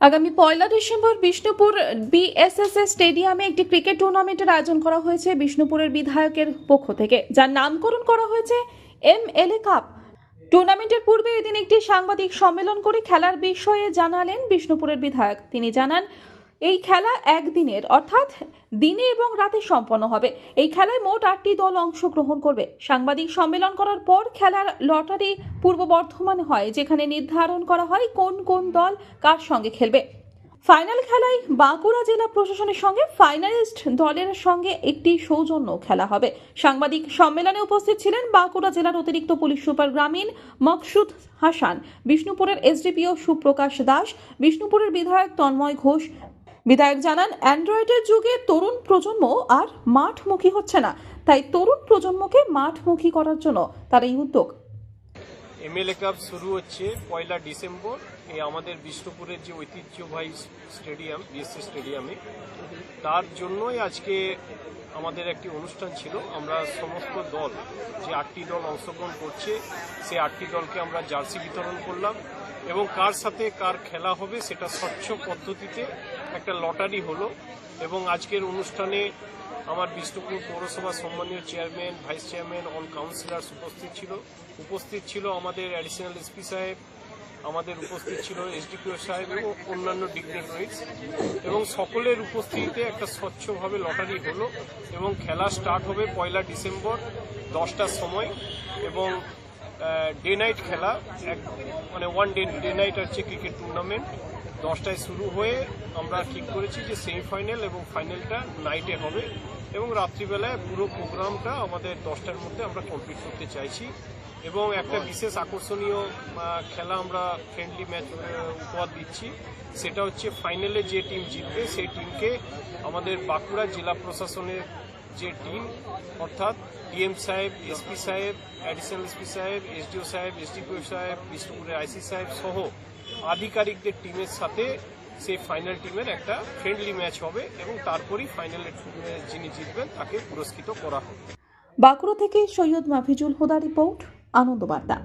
আগামী পয়লা ডিসেম্বর বিষ্ণুপুর বিএসএসএস স্টেডিয়ামে একটি ক্রিকেট টুর্নামেন্টের আয়োজন করা হয়েছে বিষ্ণুপুরের বিধায়কের পক্ষ থেকে। যার নামকরণ করা হয়েছে এম এল এ কাপ টুর্নামেন্টের পূর্বে এদিন একটি সাংবাদিক সম্মেলন করে খেলার বিষয়ে জানালেন বিষ্ণুপুরের বিধায়ক। তিনি জানান এই খেলা একদিনের, অর্থাৎ দিনে এবং রাতে সম্পন্ন হবে। এই খেলায় মোট আটটি দল অংশগ্রহণ করবে। সাংবাদিক সম্মেলন করার পর খেলার লটারি পূর্ব বর্ধমান হয়, যেখানে নির্ধারণ করা হয় কোন কোন দল কার সঙ্গে খেলবে। ফাইনাল খেলায় বাঁকুড়া জেলা প্রশাসনের সঙ্গে ফাইনালিস্ট দলের সঙ্গে একটি সৌজন্য খেলা হবে। সাংবাদিক সম্মেলনে উপস্থিত ছিলেন বাঁকুড়া জেলার অতিরিক্ত পুলিশ সুপার গ্রামীণ মকসুদ হাসান, বিষ্ণুপুরের এসডিপিও সুপ্রকাশ দাস, বিষ্ণুপুরের বিধায়ক তন্ময় ঘোষ বিধায়ক জানান, অ্যান্ড্রয়েডের যুগে তরুণ প্রজন্ম আর মাঠমুখী হচ্ছে না। তাই তরুণ প্রজন্মকে মাঠমুখী করার জন্য তার এই উদ্যোগ। এমএলএ কাপ শুরু হচ্ছে পয়লা ডিসেম্বর। এই আমাদের বিষ্ণুপুরের যে ঐতিহ্যবাহী স্টেডিয়াম বিএসসি স্টেডিয়ামে। তার জন্যই আজকে আমাদের একটি অনুষ্ঠান ছিল। আমরা সমস্ত দল, যে আটটি দল অংশগ্রহণ করছে, সেই আটটি দলকে আমরা জার্সি বিতরণ করলাম এবং কার সাথে কার খেলা হবে সেটা স্বচ্ছ পদ্ধতিতে একটা লটারি হলো এবং আজকের অনুষ্ঠানে আমার বিষ্ণুপুর পৌরসভা সম্মানীয় chairman, vice chairman, all councillors উপস্থিত ছিল। উপস্থিত ছিল আমাদের অ্যাডিশনাল এসপি সাহেব, আমাদের উপস্থিত ছিল এসডিপিও সাহেব এবং অন্যান্য ডিগনিটারিজ এবং সকলের উপস্থিতিতে একটা স্বচ্ছভাবে লটারি হলো এবং খেলা স্টার্ট হবে পয়লা ডিসেম্বর দশটার সময় এবং ডে নাইট খেলা, এক মানে ওয়ান ডে ডে নাইট হচ্ছে ক্রিকেট টুর্নামেন্ট দশটায় শুরু হয়ে আমরা ঠিক করেছি যে সেমিফাইনাল এবং ফাইনালটা নাইটে হবে এবং রাত্রিবেলায় পুরো প্রোগ্রামটা আমাদের দশটার মধ্যে আমরা কমপ্লিট করতে চাইছি। এবং একটা বিশেষ আকর্ষণীয় খেলা আমরা ফ্রেন্ডলি ম্যাচ উপহার দিচ্ছি। সেটা হচ্ছে ফাইনালে যে টিম জিতবে, সেই টিমকে আমাদের বাঁকুড়া জেলা প্রশাসনের যে টিম, অর্থাৎ ডিএম সাহেব, এসপি সাহেব, অ্যাডিশনাল এসপি সাহেব, এসডিও সাহেব, এসডিপিও সাহেব, বিষ্ণুপুরের আইসি সাহেব সহ আধিকারিকদের টিমের সাথে সেই ফাইনাল টিমের একটা ফ্রেন্ডলি ম্যাচ হবে এবং তারপরেই ফাইনালের যিনি জিতবেন তাকে পুরস্কৃত করা হবে। বাঁকুড়া থেকে সৈয়দ মাফিজুল হুদা রিপোর্ট, আনন্দবার্তা।